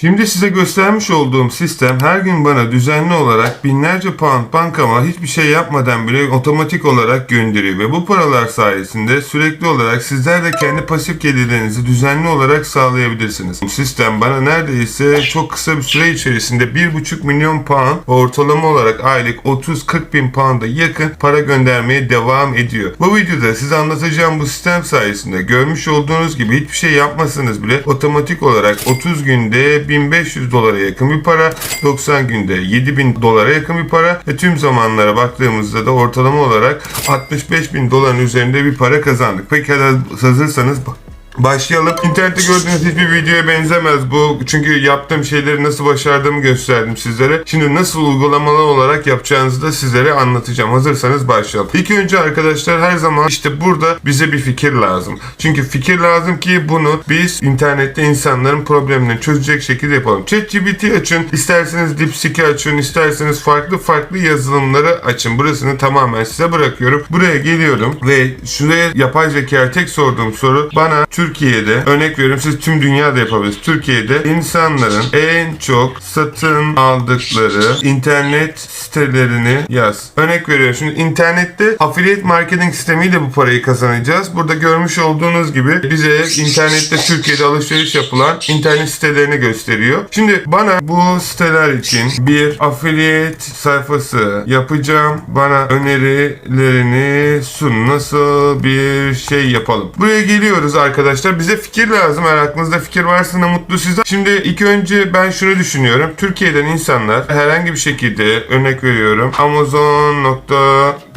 Şimdi size göstermiş olduğum sistem her gün bana düzenli olarak binlerce pound bankama hiçbir şey yapmadan bile otomatik olarak gönderiyor ve bu paralar sayesinde sürekli olarak sizler de kendi pasif gelirlerinizi düzenli olarak sağlayabilirsiniz. Bu sistem bana neredeyse çok kısa bir süre içerisinde 1,5 milyon pound ortalama olarak aylık 30-40 bin pound'a yakın para göndermeye devam ediyor. Bu videoda size anlatacağım bu sistem sayesinde görmüş olduğunuz gibi hiçbir şey yapmasanız bile otomatik olarak 30 günde 1500 dolara yakın bir para, 90 günde 7000 dolara yakın bir para ve tüm zamanlara baktığımızda da ortalama olarak 65 bin doların üzerinde bir para kazandık. Pekala hazırsanız Başlayalım. İnternette gördüğünüz hiçbir videoya benzemez bu. Çünkü yaptığım şeyleri nasıl başardığımı gösterdim sizlere. Şimdi nasıl uygulamalı olarak yapacağınızı da sizlere anlatacağım. Hazırsanız başlayalım. İlk önce arkadaşlar her zaman işte burada bize bir fikir lazım. Çünkü fikir lazım ki bunu biz internette insanların problemlerini çözecek şekilde yapalım. ChatGPT açın, isterseniz DeepSeek'i açın, isterseniz farklı farklı yazılımları açın. Burasını tamamen size bırakıyorum. Buraya geliyorum ve şuraya yapay zeka tek sorduğum soru bana Türkiye'de örnek veriyorum siz tüm dünyada yapabilirsiniz. Türkiye'de insanların en çok satın aldıkları internet sitelerini yaz. Örnek veriyorum şimdi internette affiliate marketing sistemiyle bu parayı kazanacağız. Burada görmüş olduğunuz gibi bize internette Türkiye'de alışveriş yapılan internet sitelerini gösteriyor. Şimdi bana bu siteler için bir affiliate sayfası yapacağım. Bana önerilerini sun. Nasıl bir şey yapalım? Buraya geliyoruz arkadaşlar. Bize fikir lazım. Eğer aklınızda fikir varsa ne mutlu size. Şimdi ilk önce ben şunu düşünüyorum. Türkiye'den insanlar herhangi bir şekilde örnek veriyorum.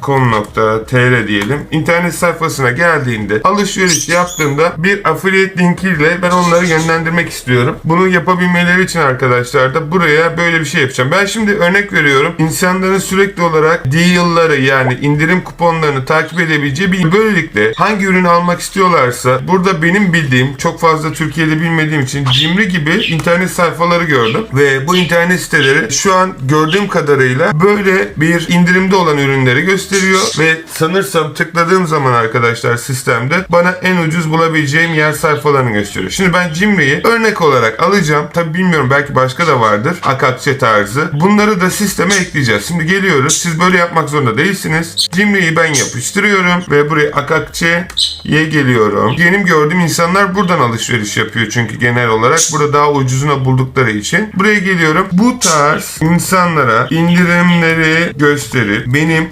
Amazon.com.tr diyelim. İnternet sayfasına geldiğinde alışveriş yaptığında bir affiliate linkiyle ben onları yönlendirmek istiyorum. Bunu yapabilmeleri için arkadaşlar da buraya böyle bir şey yapacağım. Ben şimdi örnek veriyorum. İnsanların sürekli olarak deal'ları yani indirim kuponlarını takip edebileceği bir böylelikle hangi ürünü almak istiyorlarsa burada benim bildiğim çok fazla Türkiye'de bilmediğim için Cimri gibi internet sayfaları gördüm ve bu internet siteleri şu an gördüğüm kadarıyla böyle bir indirimde olan ürünleri gösteriyor ve sanırsam tıkladığım zaman arkadaşlar sistemde bana en ucuz bulabileceğim yer sayfalarını gösteriyor. Şimdi ben Cimri'yi örnek olarak alacağım. Tabi bilmiyorum belki başka da vardır. Akakçe tarzı. Bunları da sisteme ekleyeceğiz. Şimdi geliyoruz. Siz böyle yapmak zorunda değilsiniz. Cimri'yi ben yapıştırıyorum ve buraya Akakçe'ye geliyorum. Benim gördüğüm insanlar buradan alışveriş yapıyor çünkü genel olarak burada daha ucuzuna buldukları için. Buraya geliyorum. Bu tarz insanlara indirimleri gösterip benim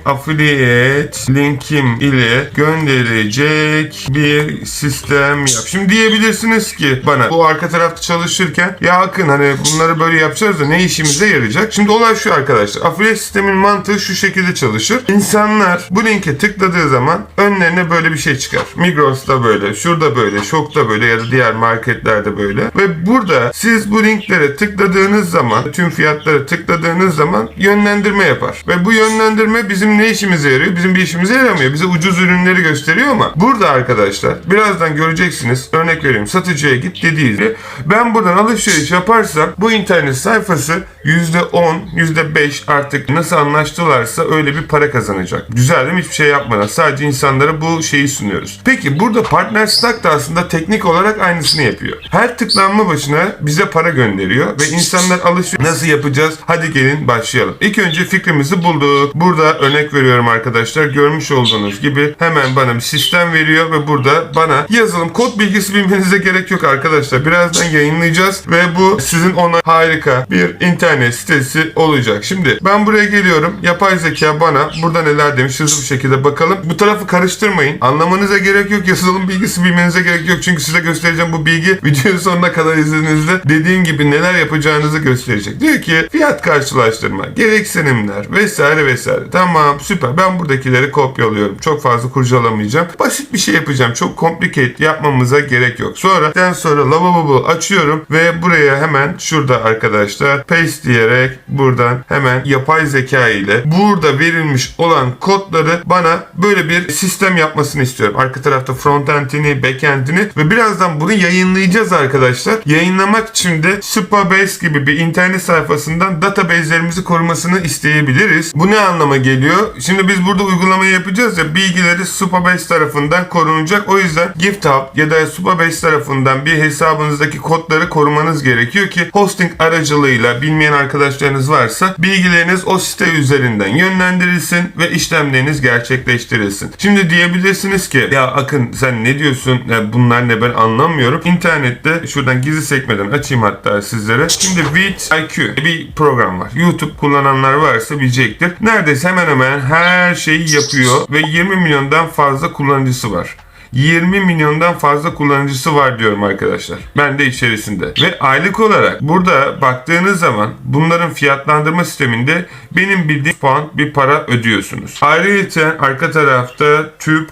affiliate linkim ile gönderecek bir sistem yap. Şimdi diyebilirsiniz ki bana bu arka tarafta çalışırken ya Akın hani bunları böyle yapacağız da ne işimize yarayacak? Şimdi olay şu arkadaşlar. Affiliate sistemin mantığı şu şekilde çalışır. İnsanlar bu linke tıkladığı zaman önlerine böyle bir şey çıkar. Migros'ta böyle, şurada böyle, Şok'ta böyle ya da diğer marketlerde böyle. Ve burada siz bu linklere tıkladığınız zaman, tüm fiyatları tıkladığınız zaman yönlendirme yapar. Ve bu yönlendirme bizim ne işimize yarıyor? Bizim bir işimize yaramıyor. Bize ucuz ürünleri gösteriyor ama burada arkadaşlar birazdan göreceksiniz. Örnek vereyim. Satıcıya git dediğinizde ben buradan alışveriş yaparsam bu internet sayfası %10, %5 artık nasıl anlaştılarsa öyle bir para kazanacak. Güzel değil mi? Hiçbir şey yapmadan. Sadece insanlara bu şeyi sunuyoruz. Peki burada Partner Stack da aslında teknik olarak aynısını yapıyor. Her tıklanma başına bize para gönderiyor ve insanlar alışveriş nasıl yapacağız? Hadi gelin başlayalım. İlk önce fikrimizi bulduk. Burada örnek veriyorum arkadaşlar. Görmüş olduğunuz gibi hemen bana bir sistem veriyor ve burada bana yazılım kod bilgisi bilmenize gerek yok arkadaşlar. Birazdan yayınlayacağız ve bu sizin ona harika bir internet sitesi olacak. Şimdi ben buraya geliyorum. Yapay zeka bana burada neler demiş hızlı bir şekilde bakalım. Bu tarafı karıştırmayın. Anlamanıza gerek yok. Yazılım bilgisi bilmenize gerek yok. Çünkü size göstereceğim bu bilgi videonun sonuna kadar izlediğinizde dediğim gibi neler yapacağınızı gösterecek. Diyor ki fiyat karşılaştırma, gereksinimler vesaire vesaire. Tamam süper. Ben buradakileri kopyalıyorum. Çok fazla kurcalamayacağım. Basit bir şey yapacağım. Çok complicated yapmamıza gerek yok. Sonra den sonra lavabo açıyorum ve buraya hemen şurada arkadaşlar paste diyerek buradan hemen yapay zeka ile burada verilmiş olan kodları bana böyle bir sistem yapmasını istiyorum. Arka tarafta frontend'ini, backend'ini ve birazdan bunu yayınlayacağız arkadaşlar. Yayınlamak için de Supabase gibi bir internet sayfasından database'lerimizi korumasını isteyebiliriz. Bu ne anlama geliyor? Şimdi Şimdi biz burada uygulamayı yapacağız ya bilgileri Supabase tarafından korunacak. O yüzden GiftHub ya da Supabase tarafından bir hesabınızdaki kodları korumanız gerekiyor ki hosting aracılığıyla bilmeyen arkadaşlarınız varsa bilgileriniz o site üzerinden yönlendirilsin ve işlemleriniz gerçekleştirilsin. Şimdi diyebilirsiniz ki ya Akın sen ne diyorsun ya bunlar ne ben anlamıyorum. İnternette şuradan gizli sekmeden açayım hatta sizlere. Şimdi VidIQ bir program var. YouTube kullananlar varsa bilecektir. Neredeyse hemen hemen her şeyi yapıyor ve 20 milyondan fazla kullanıcısı var. 20 milyondan fazla kullanıcısı var diyorum arkadaşlar. Ben de içerisinde. Ve aylık olarak burada baktığınız zaman bunların fiyatlandırma sisteminde benim bildiğim puan bir para ödüyorsunuz. Ayrıca arka tarafta tüp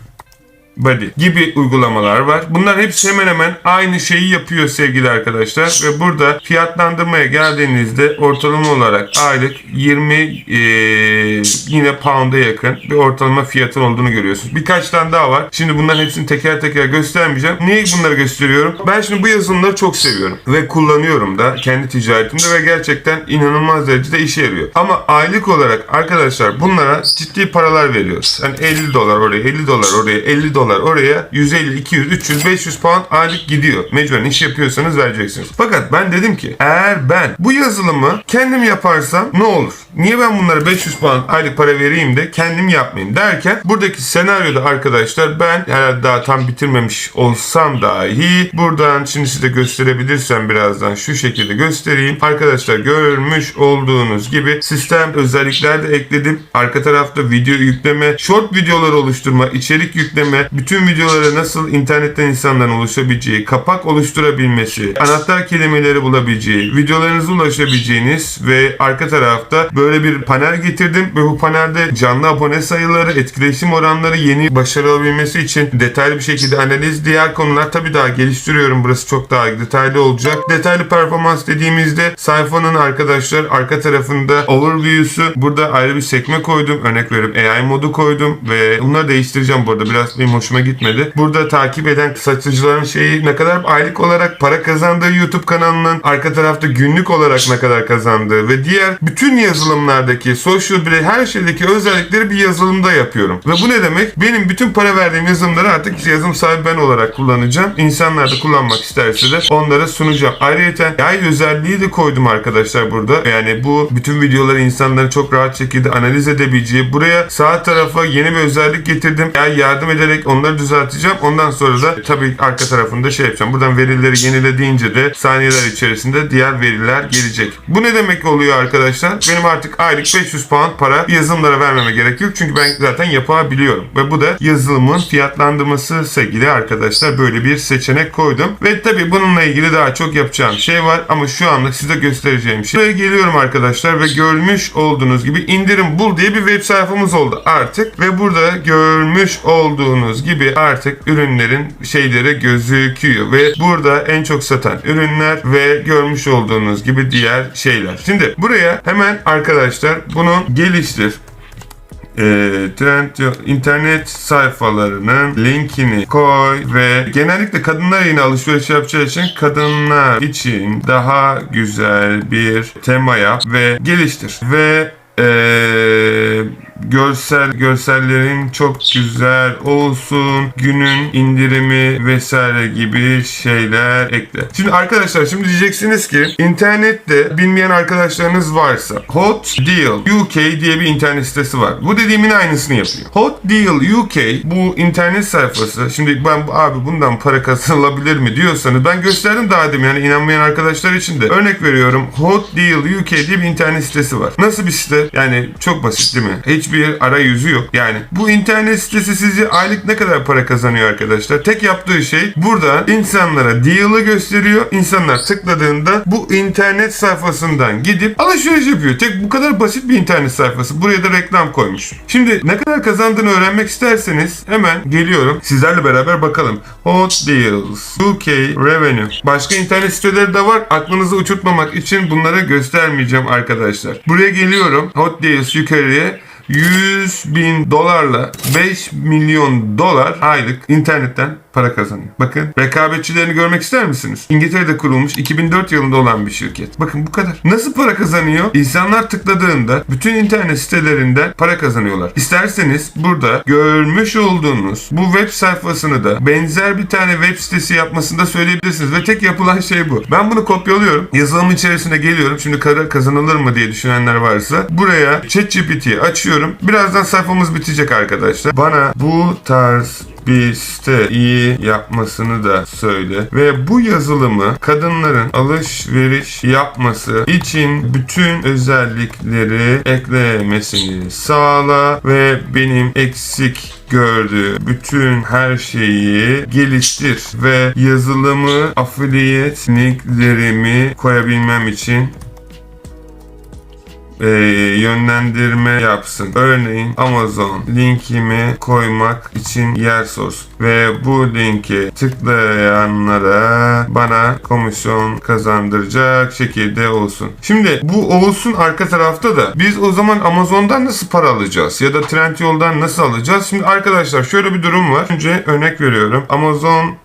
Body gibi uygulamalar var. Bunlar hepsi hemen hemen aynı şeyi yapıyor sevgili arkadaşlar. Ve burada fiyatlandırmaya geldiğinizde ortalama olarak aylık 20 eee, yine pound'a yakın bir ortalama fiyatın olduğunu görüyorsunuz. Birkaç tane daha var. Şimdi bunların hepsini teker teker göstermeyeceğim. Niye bunları gösteriyorum? Ben şimdi bu yazılımları çok seviyorum. Ve kullanıyorum da kendi ticaretimde ve gerçekten inanılmaz derecede işe yarıyor. Ama aylık olarak arkadaşlar bunlara ciddi paralar veriyoruz. Yani 50 dolar oraya, 50 dolar oraya, 50 dolar oraya, 150, 200, 300, 500 pound aylık gidiyor. Mecburen iş yapıyorsanız vereceksiniz. Fakat ben dedim ki eğer ben bu yazılımı kendim yaparsam ne olur? Niye ben bunlara 500 pound aylık para vereyim de kendim yapmayayım derken buradaki senaryoda arkadaşlar ben herhalde daha tam bitirmemiş olsam dahi buradan şimdi size gösterebilirsem birazdan şu şekilde göstereyim. Arkadaşlar görmüş olduğunuz gibi sistem özellikler de ekledim. Arka tarafta video yükleme, short videolar oluşturma, içerik yükleme, bütün videolara nasıl internetten insanların ulaşabileceği, kapak oluşturabilmesi, anahtar kelimeleri bulabileceği, videolarınıza ulaşabileceğiniz ve arka tarafta böyle bir panel getirdim ve bu panelde canlı abone sayıları, etkileşim oranları yeni başarılabilmesi için detaylı bir şekilde analiz, diğer konular tabii daha geliştiriyorum. Burası çok daha detaylı olacak. Detaylı performans dediğimizde sayfanın arkadaşlar arka tarafında overview'su burada ayrı bir sekme koydum. Örnek veriyorum AI modu koydum ve bunları değiştireceğim bu arada. Biraz benim hoşuma gitmedi. Burada takip eden satıcıların şeyi ne kadar aylık olarak para kazandığı YouTube kanalının arka tarafta günlük olarak ne kadar kazandığı ve diğer bütün yazılımlardaki social birey her şeydeki özellikleri bir yazılımda yapıyorum. Ve bu ne demek? Benim bütün para verdiğim yazılımları artık yazılım sahibi ben olarak kullanacağım. İnsanlar da kullanmak isterse de onlara sunacağım. Ayrıca AI özelliği de koydum arkadaşlar burada. Yani bu bütün videoları insanların çok rahat şekilde analiz edebileceği. Buraya sağ tarafa yeni bir özellik getirdim. Yani yardım ederek onları düzelteceğim. Ondan sonra da tabii arka tarafında şey yapacağım. Buradan verileri yenile deyince de saniyeler içerisinde diğer veriler gelecek. Bu ne demek oluyor arkadaşlar? Benim artık aylık 500 pound para yazılımlara vermeme gerek yok. Çünkü ben zaten yapabiliyorum. Ve bu da yazılımın fiyatlandırması sevgili arkadaşlar. Böyle bir seçenek koydum. Ve tabii bununla ilgili daha çok yapacağım şey var. Ama şu anlık size göstereceğim şey. Buraya geliyorum arkadaşlar ve görmüş olduğunuz gibi indirim bul diye bir web sayfamız oldu artık. Ve burada görmüş olduğunuz gibi artık ürünlerin şeyleri gözüküyor. Ve burada en çok satan ürünler ve görmüş olduğunuz gibi diğer şeyler. Şimdi buraya hemen arkadaşlar bunu geliştir e, trend internet sayfalarının linkini koy ve genellikle kadınlar yine alışveriş yapacağı için kadınlar için daha güzel bir tema yap ve geliştir ve e, görsel görsellerin çok güzel olsun günün indirimi vesaire gibi şeyler ekle. Şimdi arkadaşlar şimdi diyeceksiniz ki internette bilmeyen arkadaşlarınız varsa Hot Deal UK diye bir internet sitesi var. Bu dediğimin aynısını yapıyor. Hot Deal UK bu internet sayfası. Şimdi ben abi bundan para kazanılabilir mi diyorsanız ben gösterdim daha demin yani inanmayan arkadaşlar için de. Örnek veriyorum Hot Deal UK diye bir internet sitesi var. Nasıl bir site? Yani çok basit değil mi? Hiçbir arayüzü yok. Yani bu internet sitesi sizi aylık ne kadar para kazanıyor arkadaşlar? Tek yaptığı şey burada insanlara deal'ı gösteriyor. İnsanlar tıkladığında bu internet sayfasından gidip alışveriş yapıyor. Tek bu kadar basit bir internet sayfası. Buraya da reklam koymuş. Şimdi ne kadar kazandığını öğrenmek isterseniz hemen geliyorum. Sizlerle beraber bakalım. Hot Deals UK Revenue. Başka internet siteleri de var. Aklınızı uçurtmamak için bunları göstermeyeceğim arkadaşlar. Buraya geliyorum. Hot Deals yukarıya 100 bin dolarla 5 milyon dolar aylık internetten para kazanıyor. Bakın rekabetçilerini görmek ister misiniz? İngiltere'de kurulmuş 2004 yılında olan bir şirket. Bakın bu kadar. Nasıl para kazanıyor? İnsanlar tıkladığında bütün internet sitelerinden para kazanıyorlar. İsterseniz burada görmüş olduğunuz bu web sayfasını da benzer bir tane web sitesi yapmasını da söyleyebilirsiniz. Ve tek yapılan şey bu. Ben bunu kopyalıyorum. Yazılım içerisine geliyorum. Şimdi para kazanılır mı diye düşünenler varsa. Buraya ChatGPT'yi açıyorum. Birazdan sayfamız bitecek arkadaşlar. Bana bu tarz bir site iyi yapmasını da söyle. Ve bu yazılımı kadınların alışveriş yapması için bütün özellikleri eklemesini sağla ve benim eksik gördüğü bütün her şeyi geliştir ve yazılımı affiliate linklerimi koyabilmem için e, yönlendirme yapsın. Örneğin Amazon linkimi koymak için yer sorsun. Ve bu linki tıklayanlara bana komisyon kazandıracak şekilde olsun. Şimdi bu olsun arka tarafta da biz o zaman Amazon'dan nasıl para alacağız? Ya da Trendyol'dan nasıl alacağız? Şimdi arkadaşlar şöyle bir durum var. Önce örnek veriyorum. Amazon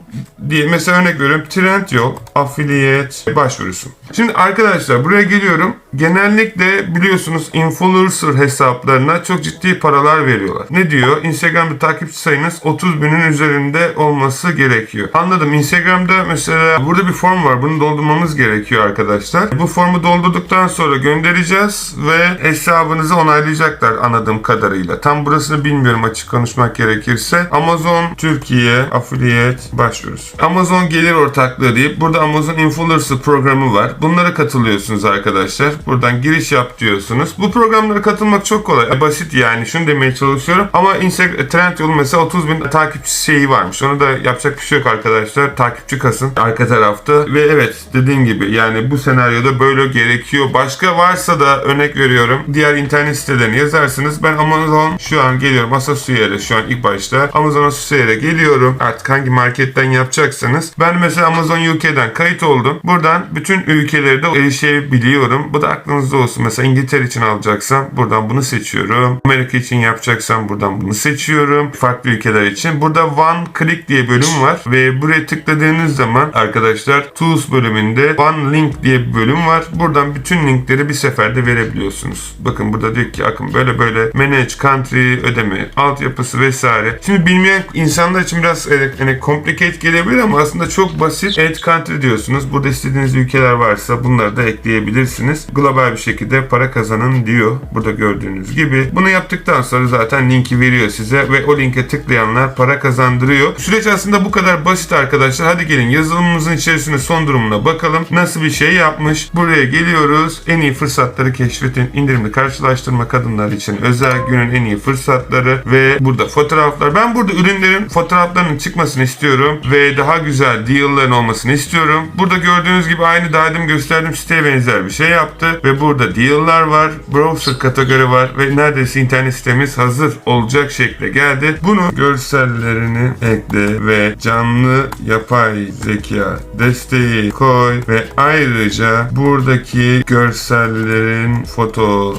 diye mesela örnek veriyorum Trendyol affiliate başvurusu. Şimdi arkadaşlar buraya geliyorum. Genellikle biliyorsunuz influencer hesaplarına çok ciddi paralar veriyorlar. Ne diyor? Instagram'da takipçi sayınız 30 binin üzerinde olması gerekiyor. Anladım. Instagram'da mesela burada bir form var. Bunu doldurmamız gerekiyor arkadaşlar. Bu formu doldurduktan sonra göndereceğiz ve hesabınızı onaylayacaklar anladığım kadarıyla. Tam burasını bilmiyorum açık konuşmak gerekirse. Amazon Türkiye affiliate başvurusu. Amazon gelir ortaklığı deyip burada Amazon Influencer programı var. Bunlara katılıyorsunuz arkadaşlar. Buradan giriş yap diyorsunuz. Bu programlara katılmak çok kolay. Basit yani şunu demeye çalışıyorum. Ama Instagram Trendyol mesela 30 bin takipçi şeyi varmış. Onu da yapacak bir şey yok arkadaşlar. Takipçi kasın arka tarafta. Ve evet dediğim gibi yani bu senaryoda böyle gerekiyor. Başka varsa da örnek veriyorum. Diğer internet sitelerini yazarsınız. Ben Amazon şu an geliyorum. Asosiyer'e şu an ilk başta. Amazon Asosiyer'e geliyorum. Artık hangi marketten yapacaksanız. Ben mesela Amazon UK'den kayıt oldum. Buradan bütün ülkeleri de erişebiliyorum. Bu da aklınızda olsun. Mesela İngiltere için alacaksam buradan bunu seçiyorum. Amerika için yapacaksam buradan bunu seçiyorum. Farklı ülkeler için. Burada One Click diye bölüm var ve buraya tıkladığınız zaman arkadaşlar Tools bölümünde One Link diye bir bölüm var. Buradan bütün linkleri bir seferde verebiliyorsunuz. Bakın burada diyor ki akın böyle böyle manage country ödeme altyapısı vesaire. Şimdi bilmeyen insanlar için biraz e, yani complicated gelebilir ama aslında çok basit. Add country diyorsunuz. Burada istediğiniz ülkeler varsa bunları da ekleyebilirsiniz. Global bir şekilde para kazanın diyor. Burada gördüğünüz gibi. Bunu yaptıktan sonra zaten linki veriyor size ve o linke tıklayanlar para kazandırıyor. Süreç aslında bu kadar basit arkadaşlar. Hadi gelin yazılımımızın içerisinde son durumuna bakalım. Nasıl bir şey yapmış? Buraya geliyoruz. En iyi fırsatları keşfetin. İndirimli karşılaştırma kadınlar için özel günün en iyi fırsatları ve burada fotoğraflar. Ben burada ürünlerin fotoğraflarının çıkmasını istiyorum ve daha güzel deal'ların olmasını istiyorum. Burada gördüğünüz gibi aynı daha demin gösterdiğim siteye benzer bir şey yaptı ve burada deal'lar var. Browser kategori var ve neredeyse internet sitemiz hazır olacak şekle geldi. Bunu görsellerini ekle ve canlı yapay zeka desteği koy ve ayrıca buradaki görsellerin foto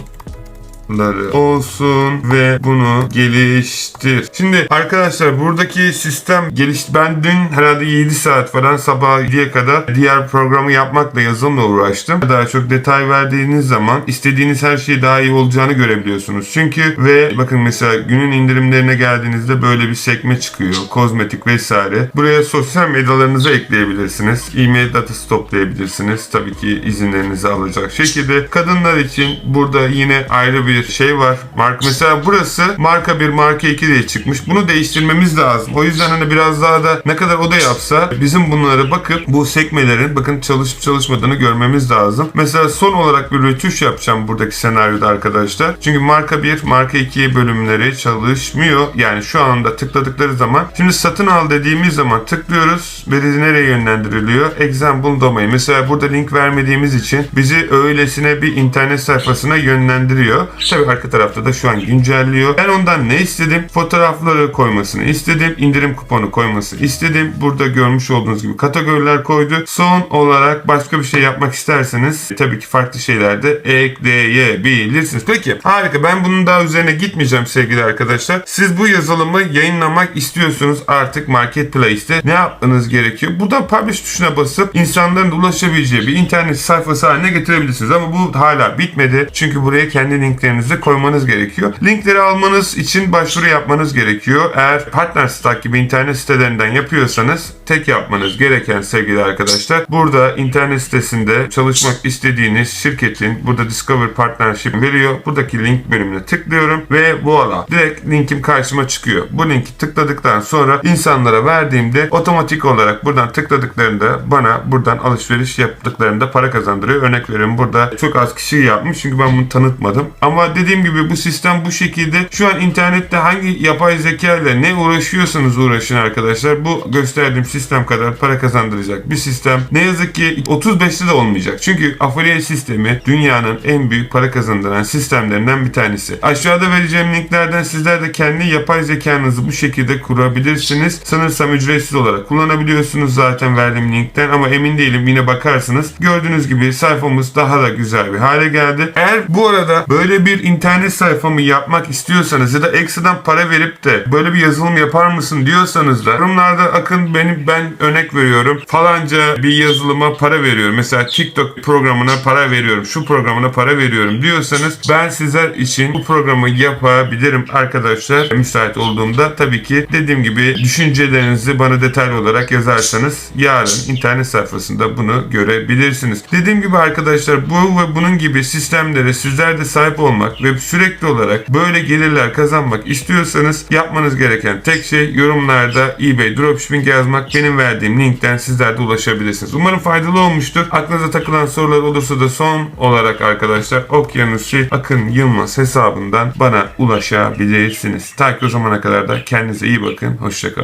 olsun ve bunu geliştir. Şimdi arkadaşlar buradaki sistem geliş ben dün herhalde 7 saat falan sabah 7'ye kadar diğer programı yapmakla yazılımla uğraştım. Daha çok detay verdiğiniz zaman istediğiniz her şey daha iyi olacağını görebiliyorsunuz. Çünkü ve bakın mesela günün indirimlerine geldiğinizde böyle bir sekme çıkıyor. Kozmetik vesaire. Buraya sosyal medyalarınızı ekleyebilirsiniz. E-mail datası toplayabilirsiniz. Tabii ki izinlerinizi alacak şekilde. Kadınlar için burada yine ayrı bir şey var. Mark mesela burası marka 1 marka 2 diye çıkmış. Bunu değiştirmemiz lazım. O yüzden hani biraz daha da ne kadar o da yapsa bizim bunlara bakıp bu sekmelerin bakın çalışıp çalışmadığını görmemiz lazım. Mesela son olarak bir rötuş yapacağım buradaki senaryoda arkadaşlar. Çünkü marka 1, marka 2 bölümleri çalışmıyor. Yani şu anda tıkladıkları zaman şimdi satın al dediğimiz zaman tıklıyoruz bizi nereye yönlendiriliyor? Example domain. Mesela burada link vermediğimiz için bizi öylesine bir internet sayfasına yönlendiriyor. Tabii arka tarafta da şu an güncelliyor. Ben ondan ne istedim? Fotoğrafları koymasını istedim. indirim kuponu koymasını istedim. Burada görmüş olduğunuz gibi kategoriler koydu. Son olarak başka bir şey yapmak isterseniz e, tabii ki farklı şeyler de ekleyebilirsiniz. Peki harika ben bunun daha üzerine gitmeyeceğim sevgili arkadaşlar. Siz bu yazılımı yayınlamak istiyorsunuz artık Marketplace'te. Ne yapmanız gerekiyor? Buradan publish tuşuna basıp insanların ulaşabileceği bir internet sayfası haline getirebilirsiniz. Ama bu hala bitmedi. Çünkü buraya kendi linklerinizi koymanız gerekiyor. Linkleri almanız için başvuru yapmanız gerekiyor. Eğer Partner Stack gibi internet sitelerinden yapıyorsanız tek yapmanız gereken sevgili arkadaşlar burada internet sitesinde çalışmak istediğiniz şirketin burada Discover Partnership veriyor. Buradaki link bölümüne tıklıyorum ve voila direkt linkim karşıma çıkıyor. Bu linki tıkladıktan sonra insanlara verdiğimde otomatik olarak buradan tıkladıklarında bana buradan alışveriş yaptıklarında para kazandırıyor. Örnek veriyorum burada çok az kişi yapmış çünkü ben bunu tanıtmadım. Ama dediğim gibi bu sistem bu şekilde şu an internette hangi yapay zeka ile ne uğraşıyorsanız uğraşın arkadaşlar. Bu gösterdiğim sistem kadar para kazandıracak bir sistem. Ne yazık ki 35'te de olmayacak. Çünkü affiliate sistemi dünyanın en büyük para kazandıran sistemlerinden bir tanesi. Aşağıda vereceğim linklerden sizler de kendi yapay zekanızı bu şekilde kurabilirsiniz. Sanırsam ücretsiz olarak kullanabiliyorsunuz zaten verdiğim linkten ama emin değilim yine bakarsınız. Gördüğünüz gibi sayfamız daha da güzel bir hale geldi. Eğer bu arada böyle bir internet sayfamı yapmak istiyorsanız ya da ekstradan para verip de böyle bir yazılım yapar mısın diyorsanız da yorumlarda akın beni ben örnek veriyorum falanca bir yazılıma para veriyorum. Mesela TikTok programına para veriyorum. Şu programına para veriyorum diyorsanız ben sizler için bu programı yapabilirim arkadaşlar. Müsait olduğumda tabii ki dediğim gibi düşüncelerinizi bana detaylı olarak yazarsanız yarın internet sayfasında bunu görebilirsiniz. Dediğim gibi arkadaşlar bu ve bunun gibi sistemlere sizler de sahip olmak ve sürekli olarak böyle gelirler kazanmak istiyorsanız yapmanız gereken tek şey yorumlarda eBay Dropshipping yazmak. Benim verdiğim linkten sizler de ulaşabilirsiniz. Umarım faydalı olmuştur. Aklınıza takılan sorular olursa da son olarak arkadaşlar Okyanusçi Akın Yılmaz hesabından bana ulaşabilirsiniz. Ta ki o zamana kadar da kendinize iyi bakın. Hoşçakalın.